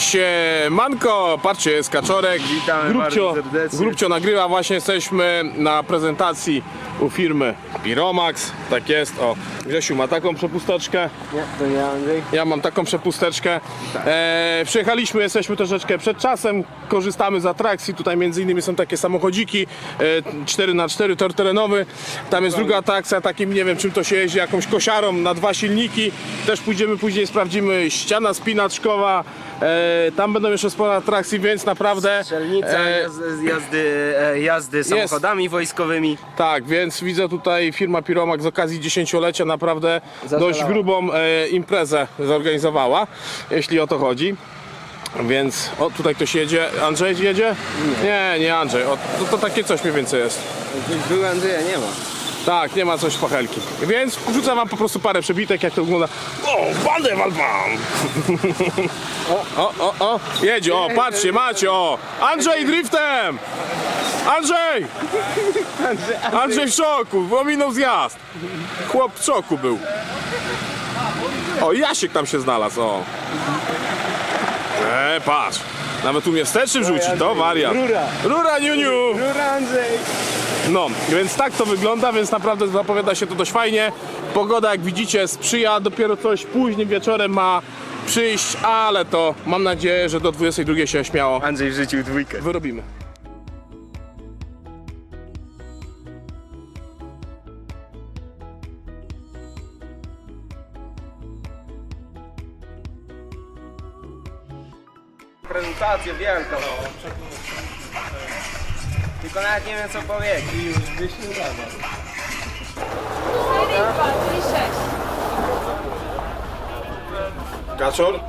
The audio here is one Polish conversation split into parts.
Siemanko, patrzcie, jest Kaczorek. Witamy Grubcio, bardzo serdecznie. Grubcio nagrywa, właśnie jesteśmy na prezentacji u firmy Piromax. Tak jest, o. Grzesiu ma taką przepusteczkę, Nie, to nie Andrzej. ja mam taką przepusteczkę. E, przyjechaliśmy, jesteśmy troszeczkę przed czasem, korzystamy z atrakcji. Tutaj między innymi są takie samochodziki e, 4x4, tor terenowy. Tam jest druga atrakcja, takim nie wiem czym to się jeździ, jakąś kosiarą na dwa silniki. Też pójdziemy później, sprawdzimy ściana spinaczkowa. E, tam będą jeszcze sporo atrakcji, więc naprawdę... Strzelnica, e, jazdy, jazdy, e, jazdy samochodami wojskowymi. Tak, więc widzę tutaj firma Piromak z okazji dziesięciolecia naprawdę Zaszalała. dość grubą e, imprezę zorganizowała, jeśli o to chodzi. Więc o tutaj ktoś jedzie. Andrzej jedzie? Nie, nie, Andrzej. O, to, to takie coś mniej więcej jest. Był Andrzeja, nie ma. Tak, nie ma coś pachelki. Więc wrzucę wam po prostu parę przebitek, jak to wygląda. O, bandę walpam! O, o, o, o, jedzie, o, patrzcie, macie, o! Andrzej driftem! Andrzej! Andrzej w szoku, ominął zjazd. Chłop w szoku był. O, Jasiek tam się znalazł, o. E, patrz. Nawet umie wsteczny wrzucić, to wariat. Rura. Rura, niuniu! Rura Andrzej! No, więc tak to wygląda, więc naprawdę zapowiada się to dość fajnie. Pogoda, jak widzicie, sprzyja, dopiero coś późnym wieczorem ma przyjść, ale to mam nadzieję, że do 22 się śmiało Andrzej wrzucił dwójkę. wyrobimy. Prezentację wielką. Tylko nawet nie wiem co powiedzieć. I już byś nie udawał. 4, 2, 3, 6. Kaczor,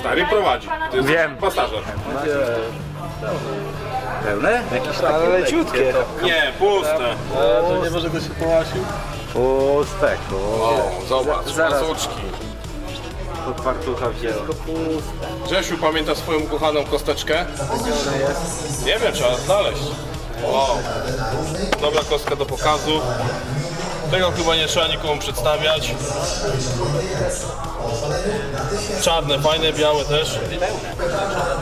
stary prowadzi. Ty jesteś Wiem. pasażer. Pełne? Jakieś Ale leciutkie. Nie, puste. Pustek. O, zobacz, Zaraz. pasuczki. Fartucha wzięło. Grzesiu, pamięta swoją ukochaną kosteczkę? Gdzie ona jest? Nie wiem, trzeba znaleźć. Wow. Dobra kostka do pokazu. Tego chyba nie trzeba nikomu przedstawiać. Czarne, fajne, białe też.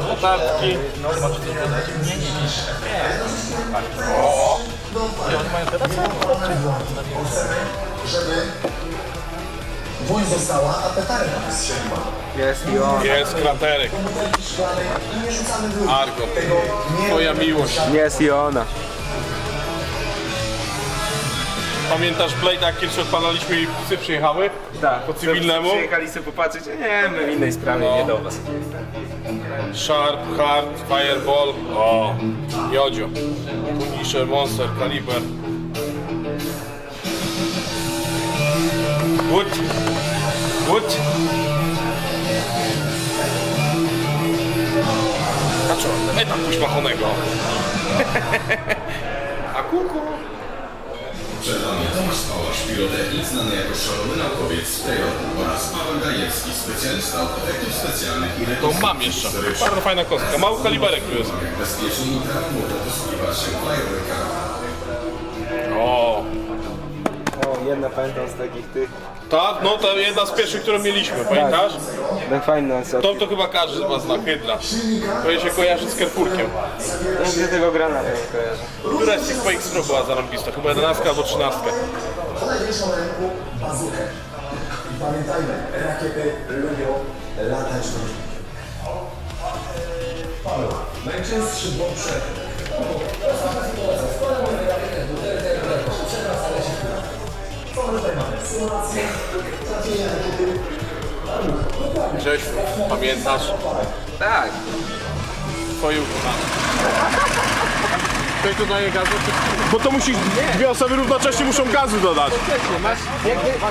Notatki. O. Dłoń została, a petarda wystrzeliła. Jest i on. Jest kraterek. I nie rzucamy w Argo. Twoja miłość. Jest i ona. Pamiętasz Blade, jak kiedyś odpalaliśmy i psy przyjechały? Tak. Po cywilnemu? Przyjechali sobie popatrzeć. Nie, my w innej sprawie, No. nie do was. Sharp, Hard, Fireball. O, Jodzio. Punisher, Monster, Kaliber. Wood. Wood. Kaczor, daj tam puśmachonego. A kuku. Przed Wami Tomasz Pałasz, pirotechnik znany jako szalony naukowiec z oraz Paweł Gajewski, specjalista od efektów specjalnych i To rekonstrukcji mam jeszcze. historycznych. Bardzo fajna kostka. Mały kaliberek tu jest. Jak bezpiecznie i prawidłowo posługiwać się fajerwerkami. O. Jedna pamiętam z takich tych. Tak, no to jedna z pierwszych, którą mieliśmy, pamiętasz? Tak fajna co? To, to chyba każdy z was zna, Hydra. To się kojarzy z Kerfurkiem. Nigdy tego granatu nie kojarzę. Która z tych twoich stron była zarąbista? Chyba 11 albo 13. Podaj pierwszą ręką bazukę. I pamiętajmy, rakiety lubią latać do drzwi. Paweł, najczęstszy błąd przed. Grzesiu, pamiętasz? Tak. Twoje ukochane. Ktoś dodaje gazu? czy- Bo to musisz, dwie osoby równocześnie muszą gazu dodać. Masz,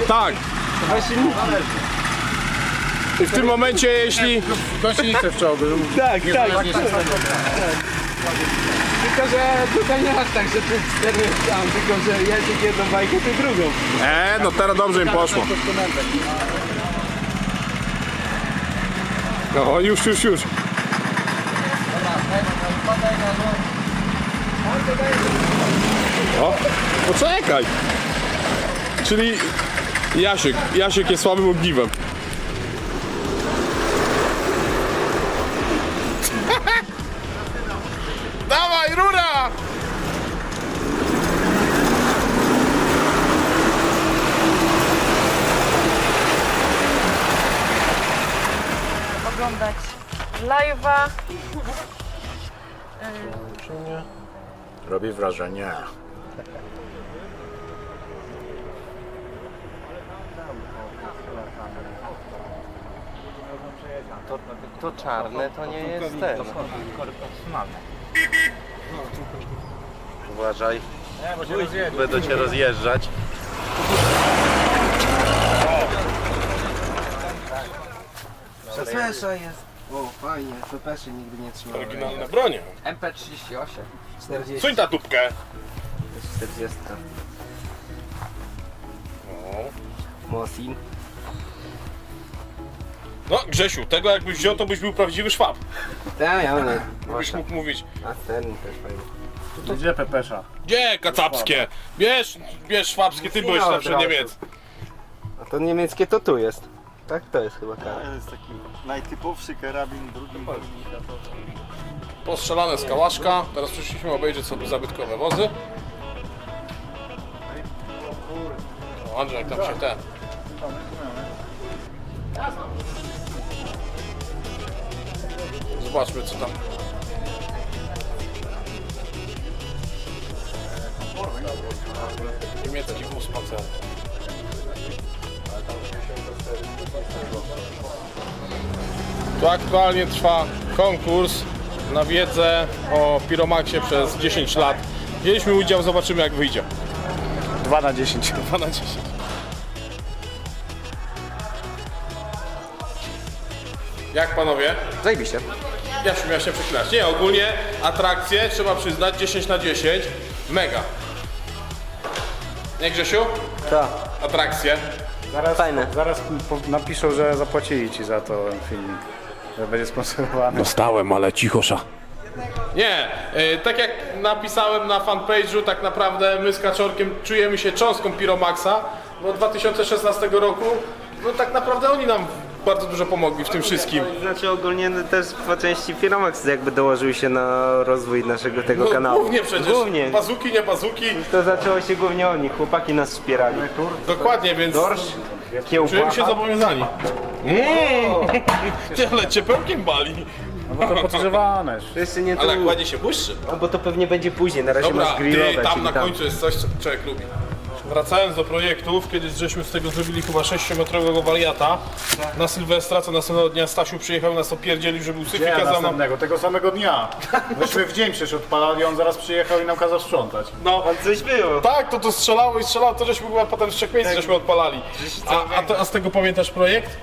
Tak. I w tym momencie, jeśli... Gąsienicę w czołgu. Tak, tak. Tylko, że tutaj nie masz tak, że ty cztery tam, tylko że jedź jedną bajkę, ty drugą. E, no teraz dobrze im poszło. No, już, już, już. O, poczekaj. Czyli Jasiek, Jasiek jest słabym ogniwem. Live'a. Robi wrażenie. To, to czarne to nie jest ten. Uważaj. Będą cię rozjeżdżać. Pepesza jest. O, fajnie, pepeszy nigdy nie trzymałem. Oryginalne bronie. MP38. 40. Suń ta tubkę. 40. No. Mosin. no Grzesiu, tego jakbyś wziął, to byś był prawdziwy szwab. Tam ja mam. Byś mógł mówić, A ten też fajny. Gdzie Pepesza? gdzie kacapskie? Bierz, bierz szwabskie, ty byłeś razu. Niemiec. A to niemieckie to tu jest. Tak, to jest chyba kara. To jest taki najtypowszy karabin drugim Postrzelane z kałaszka. Teraz przyszliśmy obejrzeć sobie zabytkowe wozy. O, Andrzej, jak tam się ten. Zobaczmy co tam. Niemiecki wóz pancerny. Tu aktualnie trwa konkurs na wiedzę o Piromaxie przez 10 lat. Wzięliśmy udział, zobaczymy jak wyjdzie. 2 na 10. 2 na 10. Jak panowie? Zajebiście. Ja się miałem się przeklinać. Nie, ogólnie atrakcje trzeba przyznać 10 na 10. Mega. Nie Grzesiu? Tak. Atrakcje. Zaraz, Fajne. zaraz po- napiszą, że zapłacili ci za to filmik. Że będzie sponsorowany. Dostałem, ale cichosza. Nie, y, tak jak napisałem na fanpage'u, tak naprawdę my z Kaczorkiem czujemy się cząstką Piromaxa, bo od 2016 roku, no tak naprawdę oni nam bardzo dużo pomogli w tym wszystkim. Znaczy ogólnie też po części Firamax jakby dołożył się na rozwój naszego tego No, kanału. głównie przecież, Głównie. bazuki, nie bazuki, To zaczęło się głównie od nich, chłopaki nas wspierali. dokładnie, więc Dorsz, czujemy się kiełbasa. zobowiązani. Mm. Ale ciepełkiem bali, No bo to podgrzewane. To jeszcze nie tu, ale jak ładnie się błyszczy. no bo to pewnie będzie później, na razie Dobra, masz ty, tam czyli na końcu jest coś, co człowiek lubi. Wracając do projektów, kiedyś żeśmy z tego zrobili chyba 6-metrowego wariata na Sylwestra, co następnego dnia Stasiu przyjechał nas opierdzielił, że był syf i Nie, kazał nam... następnego, tego samego dnia. Myśmy w dzień przecież odpalali, on zaraz przyjechał i nam kazał sprzątać. No, Coś było. tak, to to strzelało i strzelało, to żeśmy chyba potem z trzech miejsc żeśmy odpalali. A, a, to, a z tego pamiętasz projekt?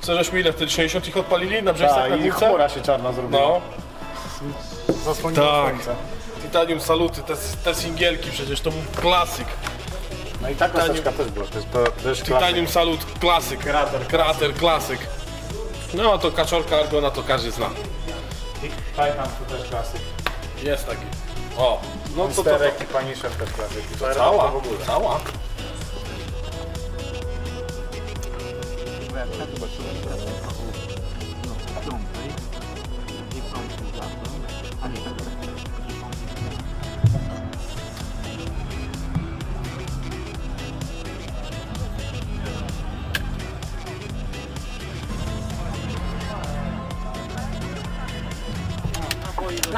Co żeśmy ile wtedy, 60 ich odpalili na brzegach Tak, na i chmura się czarna zrobiła. No, Zasłoniło Tak. słońce. Titanium Saluty, te, te singielki przecież, to był klasyk. No i tak laseczka też była, to jest, to, to jest Titanium Salut, klasyk. Krater. Krater, klasyk. No to kaczorka Argona to każdy zna. Titan to też klasyk. Jest taki. O, no to, to, to, Sterek i Punisher też klasyk. I to cała,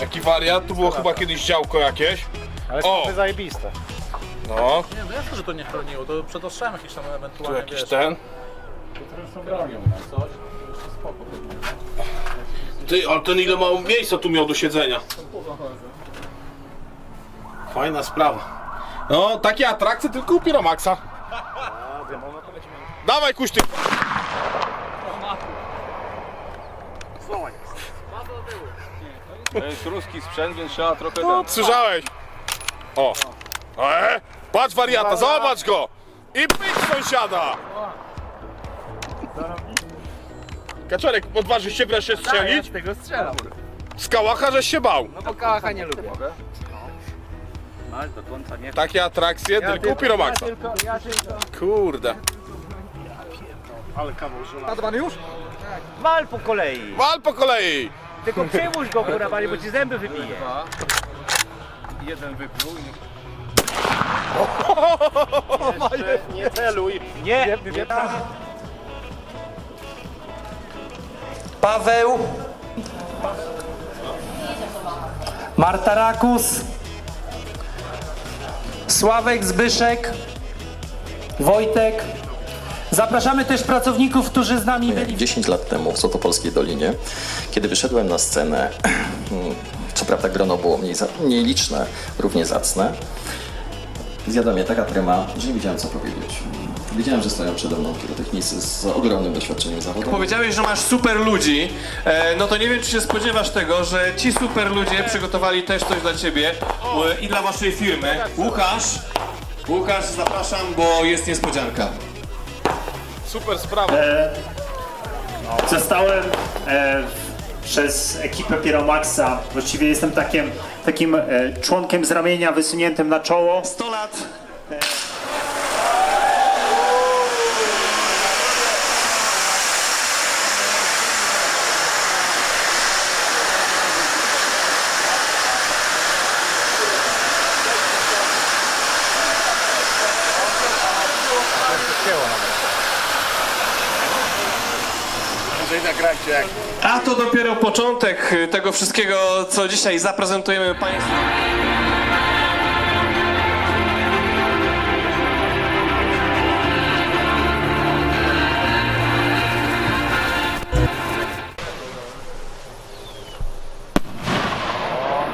Jaki wariat, tu było chyba kiedyś działko jakieś. Ale O! to zajebiste. No, Nie, no jasne, że to nie chroniło, to przed ostrzem jakiś tam tu ewentualnie, jakiś wiesz, ten. coś, to jeszcze spoko. Ty, ale ten ile mało miejsca tu miał do siedzenia. Fajna sprawa. No, takie atrakcje tylko u Piromaxa. Dawaj kuśtyk. To jest ruski sprzęt, więc trzeba trochę No, słyszałeś. O. E, patrz wariata, zobacz go. I pyk sąsiada. Kaczorek, odważysz się wreszcie Ja strzelić? z tego strzelam. Z kałacha żeś się bał. No bo kałacha nie lubię. Do końca nie. Takie atrakcje tylko u Piromaxa. tylko, ja tylko. Kurde. Wal po kolei. Wal po kolei! Tylko przyłóż go kurwa, bo ci zęby wybije. Jeden wypluł i Nie celuj. Nie. Paweł, Marta Rakus, Sławek Zbyszek, Wojtek. Zapraszamy też pracowników, którzy z nami byli 10 lat temu w Złotopolskiej Dolinie, kiedy wyszedłem na scenę, co prawda grono było mniej, za- mniej liczne, równie zacne, zjadła mnie taka trema, że nie wiedziałem co powiedzieć. Wiedziałem, że stoją przede mną pirotechnicy z ogromnym doświadczeniem zawodowym. Powiedziałeś, że masz super ludzi, e, no to nie wiem, czy się spodziewasz tego, że ci super ludzie przygotowali też coś dla ciebie e, i dla waszej firmy. Łukasz, Łukasz, zapraszam, bo jest niespodzianka. Super sprawa. Zostałem e, przez ekipę Piromaxa. Właściwie jestem takim, takim e, członkiem z ramienia wysuniętym na czoło. 100 lat. A to dopiero początek e, tego wszystkiego, co dzisiaj zaprezentujemy Państwu.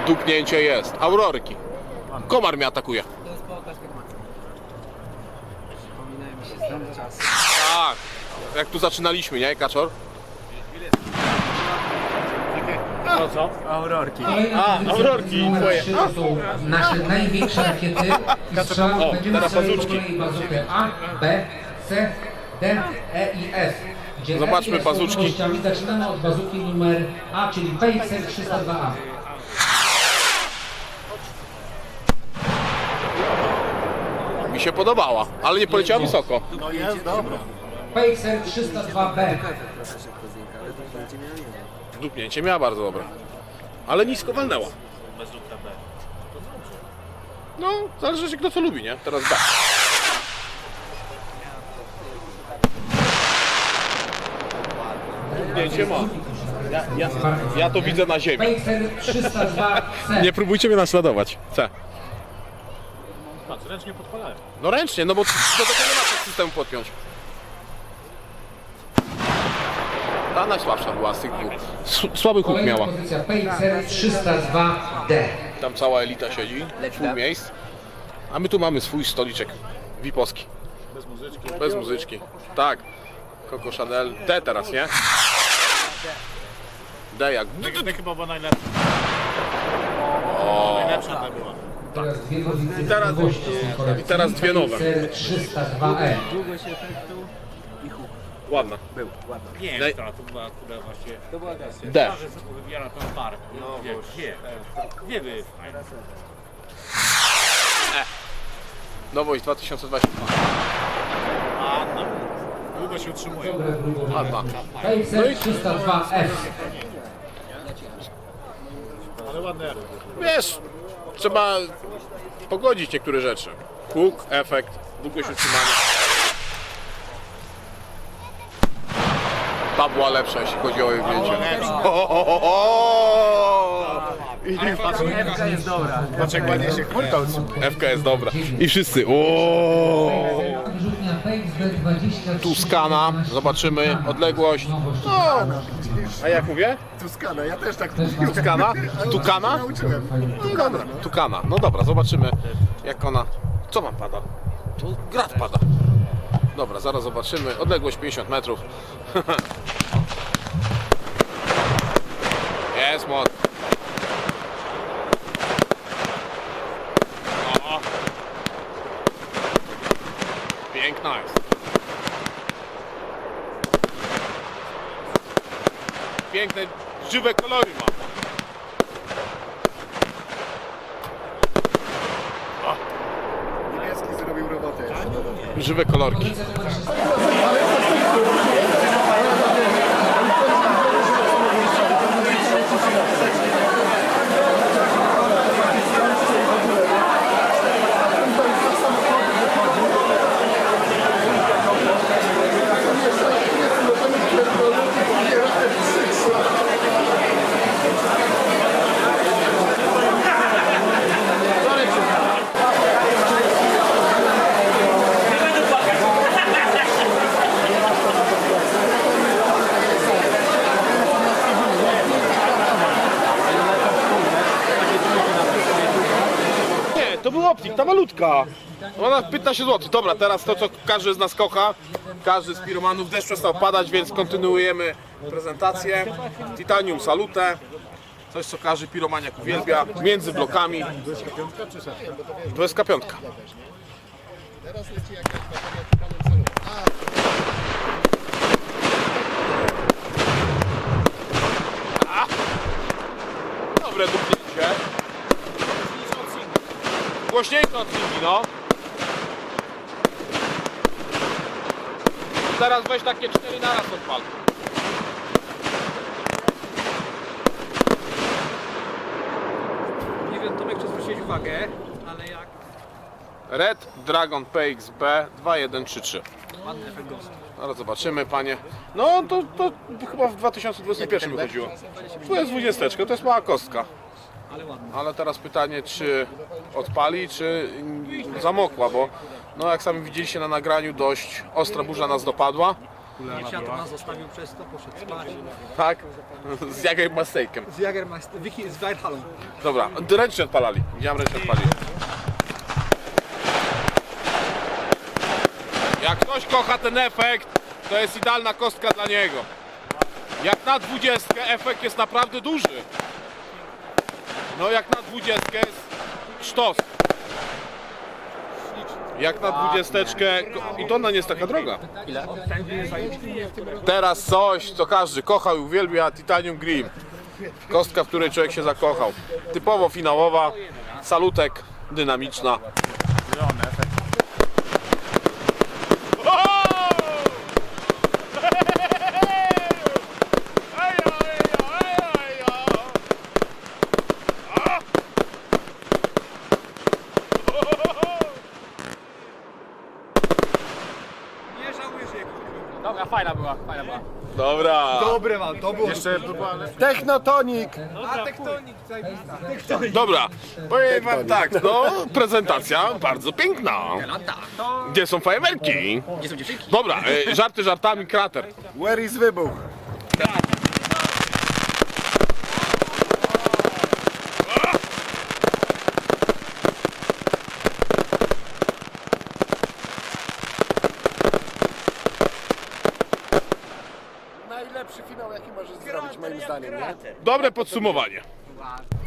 Duknięcie jest. Aurorki. Komar mnie atakuje. Tak. Jak tu zaczynaliśmy, nie, Kaczor? Aurorki. A, Aurorki, twoje. są nasze największe rakiety i strzał O, będziemy teraz strzelali po kolei bazukę A, B, C, D, E i F. Gdzie Zobaczmy E i są bazuczki. nowościami. Zaczynamy od bazuki numer A, czyli PXL 302A. Mi się podobała, ale nie poleciała wysoko. PXL 302B. Dupnięcie miała bardzo dobre. Ale nisko walnęła. No, zależy się kto co lubi, nie? Teraz B. Dupnięcie ma. Ja, ja, ja to widzę na ziemi. PXL 302C. Nie próbujcie mnie naśladować. C. No ręcznie, no bo do tego nie ma tak systemu podpiąć. Ta najsłabsza była z tych dwóch. S- Słaby huk Kolejna miała. pozycja PXL 302D. Tam cała elita siedzi, full miejsc. A my tu mamy swój stoliczek VIP-owski. Bez muzyczki. Bez muzyczki. Tak. Coco Chanel. D teraz, nie? D jak. Chyba była najlepsza. Najlepsza ta była. Teraz dwie pozycje teraz- nowości z tej kolekcji. i teraz dwie nowe. PXL 302E. Długość efektu i huk. Ładna. Był, ładny. Nie, Daj- to, to była która właśnie. To była też. D. Że wybiera tą parę. No, wie, wie, wie, wie, fajnie. Nowość 2022. Długo się utrzymuje. Ładna. PXL 302F. Ale ładne. Wiesz, trzeba pogodzić niektóre rzeczy. Huk, efekt, długość utrzymania. Ta była lepsza, jeśli chodzi o ujęcie. O, o, o, o! Ewka jest dobra. Dlaczego ładnie się kurta FK jest dobra. I wszyscy. O! Wyrzutnia PXB 20. Tuskana, zobaczymy odległość. No, a jak mówię? Tuskana, ja też tak Tuskana? Tukana? No dobra, Tukana. No dobra, zobaczymy jak ona... Co wam pada? To grat pada. Dobra, zaraz zobaczymy. Odległość 50 metrów. Jest mod. O. Piękna piękne, żywe kolory ma. Niebieski zrobił robotę. Żywe kolorki. Nie, to był malutka. Ona 15 zł. Dobra, teraz to co każdy z nas kocha. Każdy z piromanów deszcz przestał padać, więc kontynuujemy prezentację. Titanium Salute. Coś co każdy piromaniak uwielbia. Między blokami. To jest kapiątka. A! Dobre dupnięcie. Głośniejsze od Cindy, no. Teraz weź takie cztery naraz odpal. Nie wiem, Tomek, czy zwróciłeś uwagę, ale jak Red Dragon PXB 2133. ładny efekt ghost. Zaraz zobaczymy, panie. No to, to chyba w 2021 wychodziło. Tu jest 20, to jest mała kostka. Ale teraz pytanie, czy odpali, czy zamokła, bo no jak sami widzieliście na nagraniu, dość ostra burza nas dopadła. Nie Fiat nas zostawił przez to, poszedł spać. Tak? Z Jagermastejkiem. Z Jagermeister, Wiki z Weidhalą. Dobra, ręcznie odpalali. Widziałem ręcznie odpalili. Jak ktoś kocha ten efekt, to jest idealna kostka dla niego. Jak na 20 efekt jest naprawdę duży. No jak na 20 jest sztos. Jak na 20 i to ona nie jest taka droga. Teraz coś, co każdy kochał i uwielbia, Titanium Grim. Kostka, w której człowiek się zakochał. Typowo finałowa, salutek, dynamiczna. Nie żałujesz jego. Dobra, fajna była, fajna była. To było. Jeszcze Technotonik! A tektonik, zajebista. Dobra, powiem wam tak, no prezentacja bardzo piękna. Gdzie są fajerwerki? Gdzie są dziewczynki? Dobra, e, żarty żartami, krater. Where is wybuch? Dobre podsumowanie.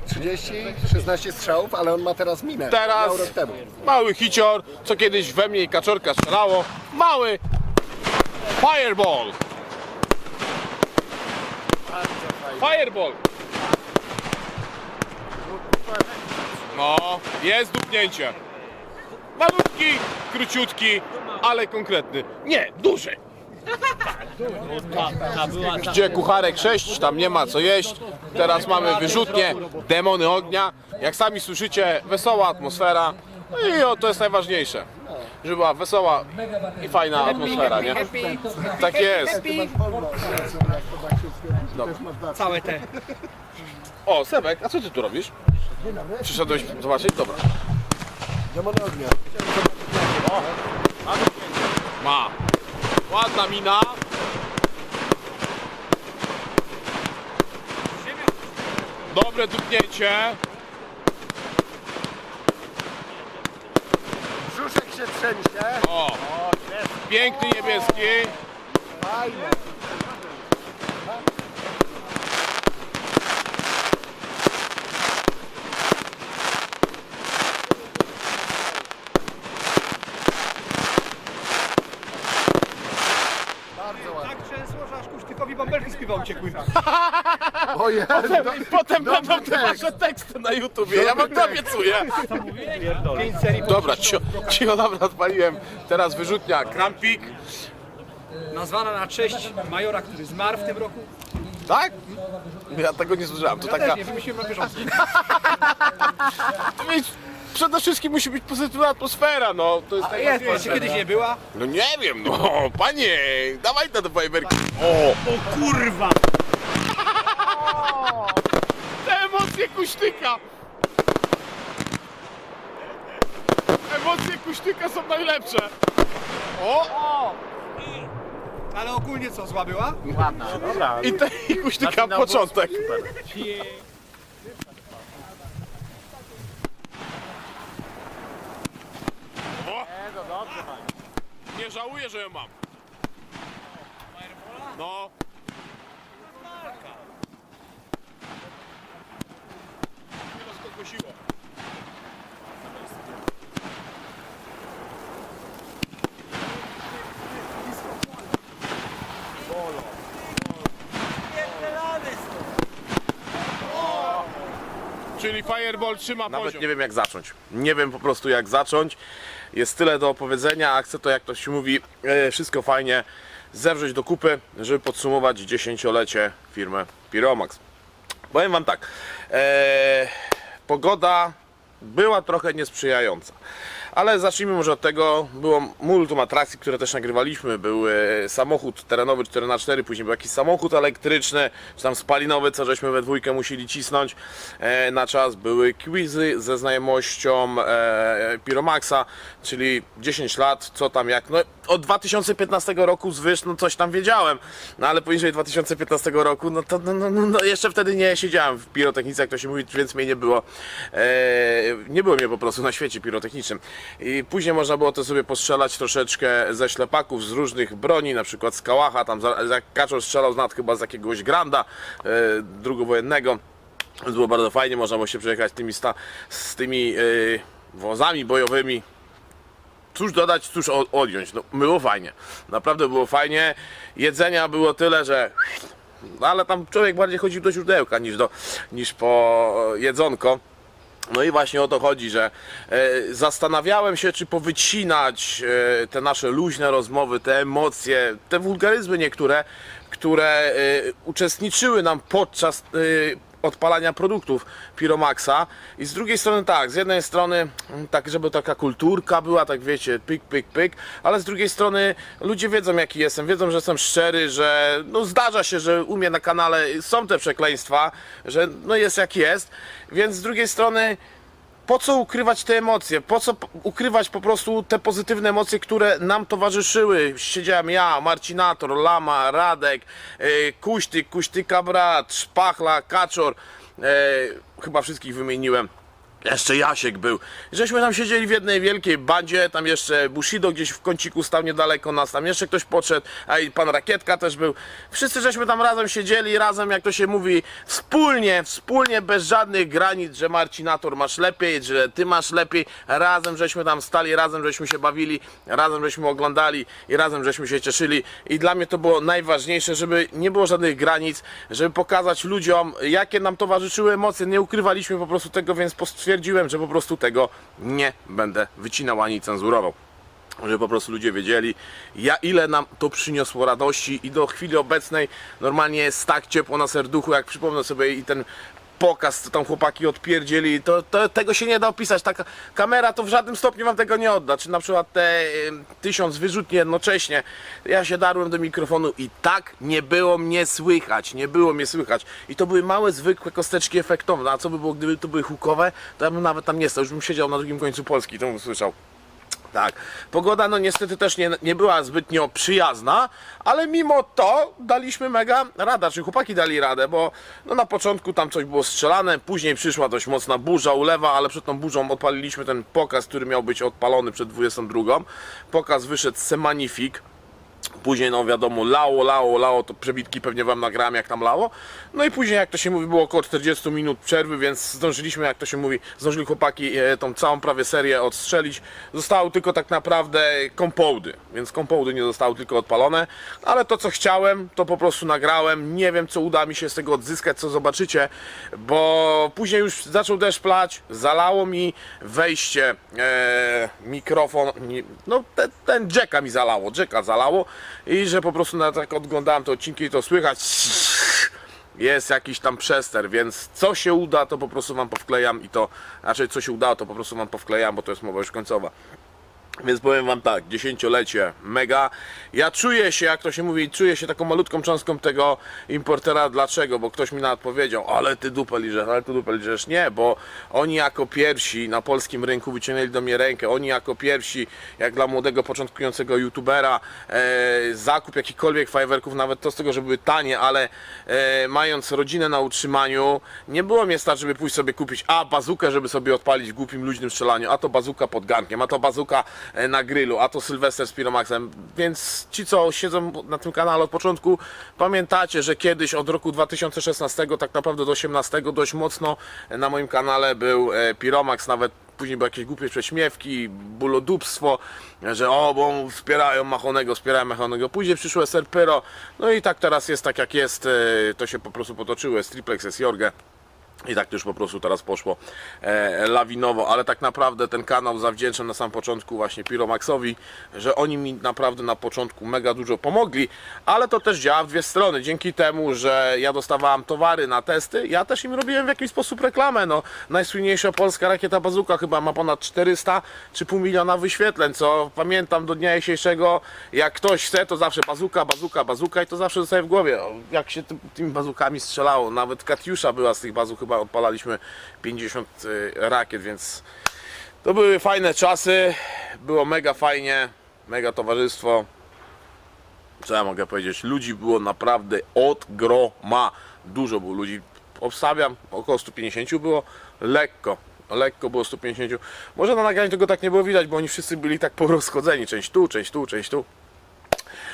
30, 16 strzałów, ale on ma teraz minę. Teraz Miał rok temu. mały hicior, co kiedyś we mnie i kaczorka strzelało. Mały fireball. Fireball. No, jest dupnięcie. Malutki, króciutki, ale konkretny. Nie, duży. Gdzie kucharek 6, tam nie ma co jeść. Teraz mamy wyrzutnie, demony ognia. Jak sami słyszycie, wesoła atmosfera. No i o, to jest najważniejsze. Żeby była wesoła i fajna atmosfera, nie? Tak jest. Całe te. O, Sebek, a co ty tu robisz? Przyszedłeś zobaczyć? Dobra. Demony ognia. Ma. Ładna mina. Dobre dupnięcie. Brzuszek się trzęsie. O, piękny niebieski. Fajne. O Jezu, Potem, do- potem dobry będą te wasze teksty na YouTubie, ja wam to obiecuję. Dobra, cicho, cicho, dobra, odpaliłem. Teraz wyrzutnia, krampik. Nazwana na cześć majora, który zmarł w tym roku. Tak? Ja tego nie słyszałem, to Ja taka... też nie wymyśliłem na bieżąco. Więc przede wszystkim musi być pozytywna atmosfera, no. To jest Jest, najważniejsze. czy kiedyś nie była? No nie wiem, no, panie, dawaj te fajerwerki. O, o kurwa! Te emocje kuśtyka! Emocje kuśtyka są najlepsze. O! Ale ogólnie co, zła była? I te i kuśtyka początek. O! Nie żałuję, że ją mam. No. Teraz to kosiło. Czyli Fireball trzyma Nawet poziom. nie wiem jak zacząć. Nie wiem po prostu jak zacząć. Jest tyle do opowiedzenia, a chcę to jak to się mówi, e, wszystko fajnie zewrzeć do kupy, żeby podsumować dziesięciolecie firmy Piromax. Powiem wam tak. E, pogoda była trochę niesprzyjająca. Ale zacznijmy może od tego, było multum atrakcji, które też nagrywaliśmy. Był e, samochód terenowy 4x4, później był jakiś samochód elektryczny, czy tam spalinowy, co żeśmy we dwójkę musieli cisnąć e, na czas. Były quizy ze znajomością e, Piromaxa, czyli 10 lat, co tam jak. No, od 2015 roku zwyż, no coś tam wiedziałem, no ale poniżej 2015 roku, no to no, no, no, no, jeszcze wtedy nie siedziałem w pirotechnice, jak to się mówi, więc mnie nie było. E, nie było mnie po prostu na świecie pirotechnicznym. I później można było to sobie postrzelać troszeczkę ze ślepaków, z różnych broni, na przykład z kałacha, tam kaczor strzelał z nad chyba z jakiegoś granda e, drugowojennego. Było bardzo fajnie, można było się przejechać tymi, sta, z tymi e, wozami bojowymi, cóż dodać, cóż odjąć. No, było fajnie. Naprawdę było fajnie. Jedzenia było tyle, że. No, ale tam człowiek bardziej chodził do źródełka niż, do, niż po jedzonko. No i właśnie o to chodzi, że e, zastanawiałem się, czy powycinać e, te nasze luźne rozmowy, te emocje, te wulgaryzmy niektóre, które e, uczestniczyły nam podczas odpalania produktów Piromaxa. I z drugiej strony tak, z jednej strony mm, tak, żeby taka kulturka była, tak wiecie, pyk, pyk, pyk, ale z drugiej strony ludzie wiedzą jaki jestem, wiedzą, że jestem szczery, że no zdarza się, że u mnie na kanale są te przekleństwa, że no jest jak jest, więc z drugiej strony po co ukrywać te emocje? Po co ukrywać po prostu te pozytywne emocje, które nam towarzyszyły? Siedziałem ja, Marcinator, Lama, Radek, e, Kuśtyk, Kuśtyka brat, Szpachla, Kaczor, e, chyba wszystkich wymieniłem. Jeszcze Jasiek był. Żeśmy tam siedzieli w jednej wielkiej bandzie, tam jeszcze Bushido gdzieś w kąciku stał niedaleko nas, tam jeszcze ktoś podszedł, a i pan Rakietka też był. Wszyscy żeśmy tam razem siedzieli, razem jak to się mówi, wspólnie, wspólnie, bez żadnych granic, że Marcinator masz lepiej, że ty masz lepiej. Razem żeśmy tam stali, razem żeśmy się bawili, razem żeśmy oglądali i razem żeśmy się cieszyli. I dla mnie to było najważniejsze, żeby nie było żadnych granic, żeby pokazać ludziom, jakie nam towarzyszyły emocje. Nie ukrywaliśmy po prostu tego, więc stwierdziłem, że po prostu tego nie będę wycinał ani cenzurował. Żeby po prostu ludzie wiedzieli, ja, ile nam to przyniosło radości i do chwili obecnej normalnie jest tak ciepło na serduchu, jak przypomnę sobie i ten pokaz, co tam chłopaki odpierdzieli, to, to tego się nie da opisać. Taka kamera to w żadnym stopniu wam tego nie odda. Czy na przykład te tysiąc wyrzutni jednocześnie. Ja się darłem do mikrofonu i tak nie było mnie słychać. Nie było mnie słychać. I to były małe, zwykłe kosteczki efektowne. A co by było, gdyby to były hukowe, to ja bym nawet tam nie stał. Już bym siedział na drugim końcu Polski to bym usłyszał. Tak. Pogoda no niestety też nie, nie była zbytnio przyjazna, ale mimo to daliśmy mega radę, czy chłopaki dali radę, bo no na początku tam coś było strzelane, później przyszła dość mocna burza, ulewa, ale przed tą burzą odpaliliśmy ten pokaz, który miał być odpalony przed 22. Pokaz wyszedł semanifik. Później, no wiadomo, lało, lało, lało, to przebitki pewnie wam nagrałem, jak tam lało. No i później, jak to się mówi, było około 40 minut przerwy, więc zdążyliśmy, jak to się mówi, zdążyli chłopaki e, tą całą prawie serię odstrzelić. Zostały tylko tak naprawdę kompołdy, więc kompołdy nie zostały tylko odpalone, ale to, co chciałem, to po prostu nagrałem. Nie wiem, co uda mi się z tego odzyskać, co zobaczycie, bo później już zaczął deszcz plać, zalało mi wejście, e, mikrofon, no te, ten jacka mi zalało, jacka zalało i że po prostu na tak oglądałem te odcinki i to słychać jest jakiś tam przester, więc co się uda, to po prostu wam powklejam i to, znaczy co się udało, to po prostu wam powklejam, bo to jest mowa już końcowa. Więc powiem wam tak, dziesięciolecie, mega. Ja czuję się, jak to się mówi, czuję się taką malutką cząstką tego importera. Dlaczego? Bo ktoś mi nawet powiedział, ale ty dupę liżesz, ale ty dupę liżesz. Nie, bo oni jako pierwsi na polskim rynku wyciągnęli do mnie rękę. Oni jako pierwsi, jak dla młodego, początkującego youtubera, e, zakup jakichkolwiek fajerwerków, nawet to z tego, że były tanie, ale e, mając rodzinę na utrzymaniu, nie było mnie stać, żeby pójść sobie kupić a bazukę, żeby sobie odpalić w głupim luźnym strzelaniu, a to bazuka pod garnkiem, a to bazuka na grillu, a to Sylwester z Piromaxem. Więc ci, co siedzą na tym kanale od początku, pamiętacie, że kiedyś od roku 2016 tak naprawdę do 2018 dość mocno na moim kanale był e, Piromax, nawet później były jakieś głupie prześmiewki, bulodupstwo, że o, bo wspierają Machonego, wspierają Machonego. Później przyszło SR Pyro, no i tak teraz jest tak jak jest, e, to się po prostu potoczyło, jest triplex, jest Jorge. I tak to już po prostu teraz poszło e, lawinowo, ale tak naprawdę ten kanał zawdzięczę na sam początku właśnie Piromaxowi, że oni mi naprawdę na początku mega dużo pomogli, ale to też działa w dwie strony. Dzięki temu, że ja dostawałem towary na testy, ja też im robiłem w jakiś sposób reklamę. No, najsłynniejsza polska rakieta bazuka chyba ma ponad 400 czy pół miliona wyświetleń, co pamiętam do dnia dzisiejszego, jak ktoś chce, to zawsze bazuka, bazuka, bazuka i to zawsze zostaje w głowie. Jak się tym, tymi bazukami strzelało, nawet Katiusza była z tych bazuk, chyba odpalaliśmy 50 y, rakiet, więc to były fajne czasy, było mega fajnie, mega towarzystwo. Co ja mogę powiedzieć? Ludzi było naprawdę od groma. Dużo było ludzi. Obstawiam, około 150 było. Lekko. Lekko było 150. Może na nagraniu tego tak nie było widać, bo oni wszyscy byli tak porozchodzeni. Część tu, część tu, część tu.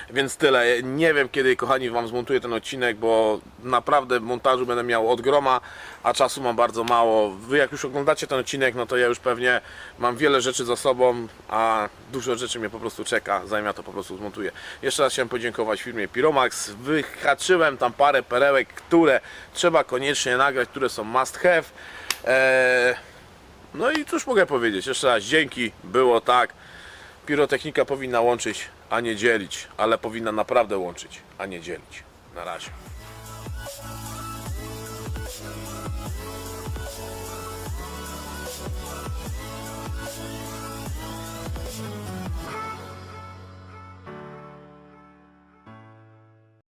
Więc tyle. Nie wiem kiedy, kochani, Wam zmontuję ten odcinek, bo naprawdę w montażu będę miał od groma, a czasu mam bardzo mało. Wy jak już oglądacie ten odcinek, no to ja już pewnie mam wiele rzeczy za sobą, a dużo rzeczy mnie po prostu czeka, zanim ja to po prostu zmontuję. Jeszcze raz chciałem podziękować firmie Piromax. Wyhaczyłem tam parę perełek, które trzeba koniecznie nagrać, które są must have. Eee, no i cóż mogę powiedzieć? Jeszcze raz dzięki, było tak. Pirotechnika powinna łączyć, a nie dzielić, ale powinna naprawdę łączyć, a nie dzielić. Na razie.